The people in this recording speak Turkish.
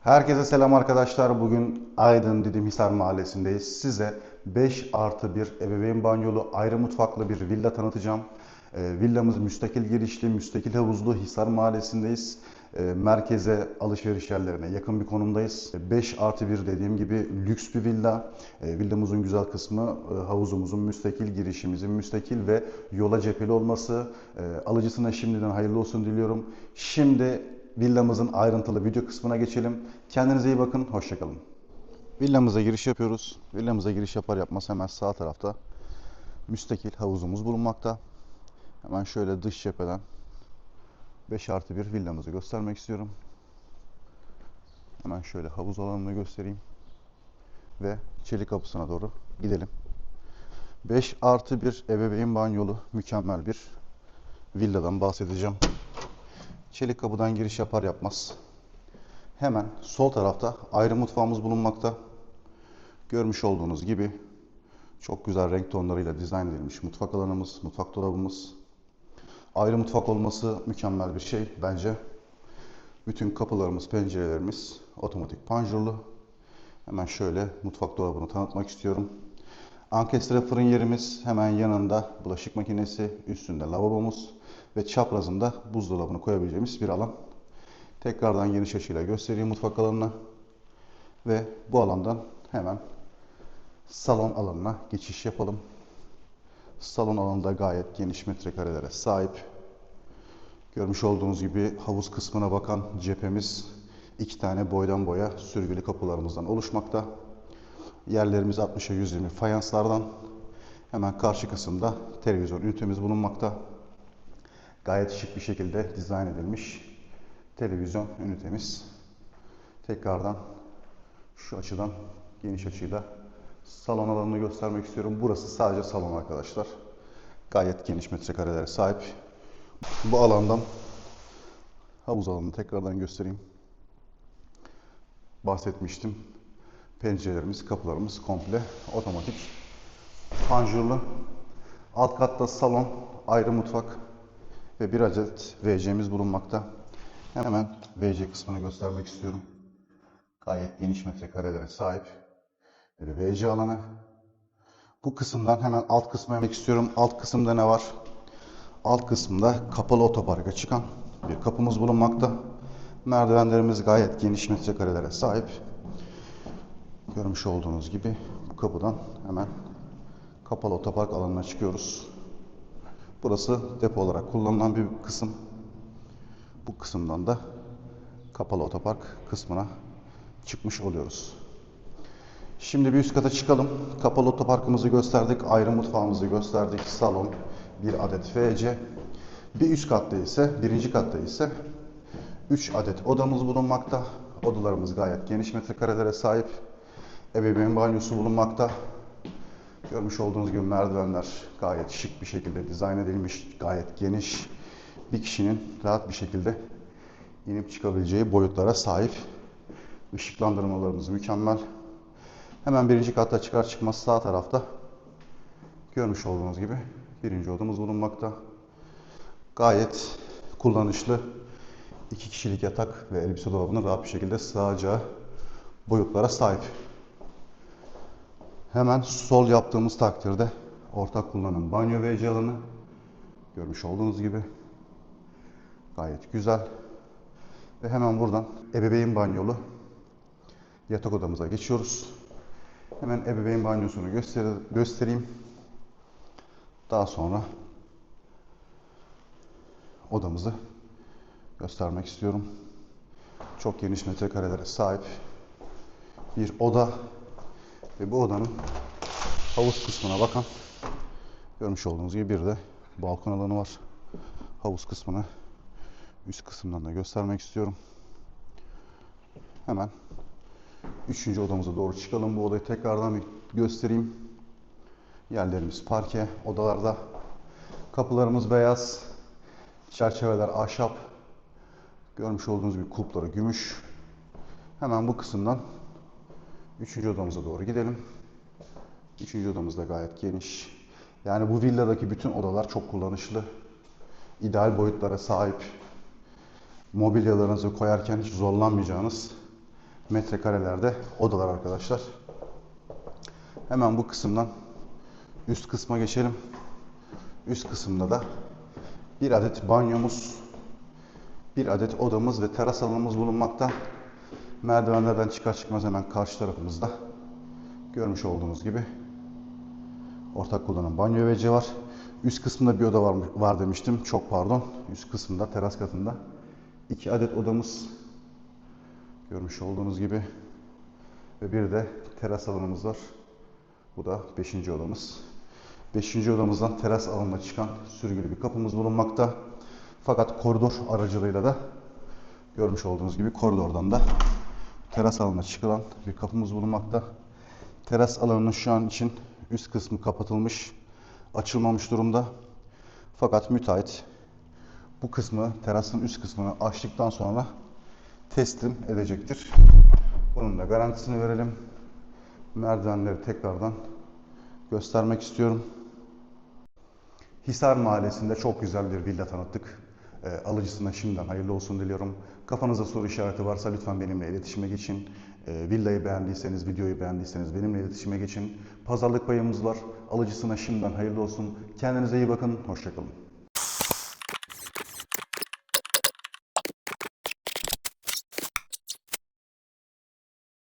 Herkese selam arkadaşlar. Bugün Aydın Didimhisar Mahallesi'ndeyiz. Size 5 artı 1 ebeveyn banyolu ayrı mutfaklı bir villa tanıtacağım. Ee, villamız müstakil girişli, müstakil havuzlu Hisar Mahallesi'ndeyiz. Ee, merkeze, alışveriş yerlerine yakın bir konumdayız. 5 artı 1 dediğim gibi lüks bir villa. Ee, villamızın güzel kısmı e, havuzumuzun müstakil girişimizin müstakil ve yola cepheli olması. Ee, alıcısına şimdiden hayırlı olsun diliyorum. Şimdi villamızın ayrıntılı video kısmına geçelim. Kendinize iyi bakın, hoşçakalın. Villamıza giriş yapıyoruz. Villamıza giriş yapar yapmaz hemen sağ tarafta müstakil havuzumuz bulunmakta. Hemen şöyle dış cepheden 5 artı 1 villamızı göstermek istiyorum. Hemen şöyle havuz alanını göstereyim. Ve çelik kapısına doğru gidelim. 5 artı 1 ebeveyn banyolu mükemmel bir villadan bahsedeceğim. Çelik kapıdan giriş yapar yapmaz. Hemen sol tarafta ayrı mutfağımız bulunmakta. Görmüş olduğunuz gibi çok güzel renk tonlarıyla dizayn edilmiş mutfak alanımız, mutfak dolabımız. Ayrı mutfak olması mükemmel bir şey bence. Bütün kapılarımız, pencerelerimiz otomatik panjurlu. Hemen şöyle mutfak dolabını tanıtmak istiyorum. Ankestre fırın yerimiz hemen yanında bulaşık makinesi, üstünde lavabomuz ve çaprazında buzdolabını koyabileceğimiz bir alan. Tekrardan geniş açıyla göstereyim mutfak alanını. Ve bu alandan hemen salon alanına geçiş yapalım. Salon alanında gayet geniş metrekarelere sahip. Görmüş olduğunuz gibi havuz kısmına bakan cephemiz iki tane boydan boya sürgülü kapılarımızdan oluşmakta. Yerlerimiz 60'a 120 fayanslardan. Hemen karşı kısımda televizyon ünitemiz bulunmakta. Gayet şık bir şekilde dizayn edilmiş televizyon ünitemiz. Tekrardan şu açıdan geniş açıyla salon alanını göstermek istiyorum. Burası sadece salon arkadaşlar. Gayet geniş metrekarelere sahip. Bu alandan havuz alanını tekrardan göstereyim. Bahsetmiştim. Pencerelerimiz, kapılarımız komple otomatik. Panjurlu. Alt katta salon, ayrı mutfak ve bir adet WC'miz bulunmakta. Hemen WC kısmını göstermek istiyorum. Gayet geniş metrekarelere sahip bir WC alanı. Bu kısımdan hemen alt kısma yemek istiyorum. Alt kısımda ne var? Alt kısımda kapalı otoparka çıkan bir kapımız bulunmakta. Merdivenlerimiz gayet geniş metrekarelere sahip. Görmüş olduğunuz gibi bu kapıdan hemen kapalı otopark alanına çıkıyoruz. Burası depo olarak kullanılan bir kısım. Bu kısımdan da kapalı otopark kısmına çıkmış oluyoruz. Şimdi bir üst kata çıkalım. Kapalı otoparkımızı gösterdik, ayrı mutfağımızı gösterdik, salon, bir adet WC. Bir üst katta ise, birinci katta ise 3 adet odamız bulunmakta. Odalarımız gayet geniş metrekarelere sahip. Ebeveyn banyosu bulunmakta. Görmüş olduğunuz gibi merdivenler gayet şık bir şekilde dizayn edilmiş, gayet geniş. Bir kişinin rahat bir şekilde inip çıkabileceği boyutlara sahip. Işıklandırmalarımız mükemmel. Hemen birinci katta çıkar çıkmaz sağ tarafta görmüş olduğunuz gibi birinci odamız bulunmakta. Gayet kullanışlı iki kişilik yatak ve elbise dolabının rahat bir şekilde sığacağı boyutlara sahip. Hemen sol yaptığımız takdirde ortak kullanım banyo ve ece alanı görmüş olduğunuz gibi gayet güzel. Ve hemen buradan ebeveyn banyolu yatak odamıza geçiyoruz. Hemen ebeveyn banyosunu göster göstereyim. Daha sonra odamızı göstermek istiyorum. Çok geniş metrekarelere sahip bir oda ve bu odanın havuz kısmına bakan görmüş olduğunuz gibi bir de balkon alanı var. Havuz kısmını üst kısımdan da göstermek istiyorum. Hemen üçüncü odamıza doğru çıkalım. Bu odayı tekrardan bir göstereyim. Yerlerimiz parke, odalarda kapılarımız beyaz, çerçeveler ahşap. Görmüş olduğunuz gibi kulpları gümüş. Hemen bu kısımdan üçüncü odamıza doğru gidelim. Üçüncü odamız da gayet geniş. Yani bu villadaki bütün odalar çok kullanışlı. İdeal boyutlara sahip. Mobilyalarınızı koyarken hiç zorlanmayacağınız metrekarelerde odalar arkadaşlar. Hemen bu kısımdan üst kısma geçelim. Üst kısımda da bir adet banyomuz, bir adet odamız ve teras alanımız bulunmakta. Merdivenlerden çıkar çıkmaz hemen karşı tarafımızda görmüş olduğunuz gibi ortak kullanım banyo ve C var. Üst kısmında bir oda var, var demiştim. Çok pardon. Üst kısımda teras katında iki adet odamız görmüş olduğunuz gibi ve bir de teras alanımız var. Bu da 5. odamız. 5. odamızdan teras alanına çıkan sürgülü bir kapımız bulunmakta. Fakat koridor aracılığıyla da görmüş olduğunuz gibi koridordan da teras alanına çıkılan bir kapımız bulunmakta. Teras alanının şu an için üst kısmı kapatılmış, açılmamış durumda. Fakat müteahhit bu kısmı, terasın üst kısmını açtıktan sonra teslim edecektir. Bunun da garantisini verelim. Merdivenleri tekrardan göstermek istiyorum. Hisar Mahallesi'nde çok güzel bir villa tanıttık. E, alıcısına şimdiden hayırlı olsun diliyorum. Kafanızda soru işareti varsa lütfen benimle iletişime geçin. E, villayı beğendiyseniz, videoyu beğendiyseniz benimle iletişime geçin. Pazarlık payımız var. Alıcısına şimdiden hayırlı olsun. Kendinize iyi bakın. Hoşçakalın.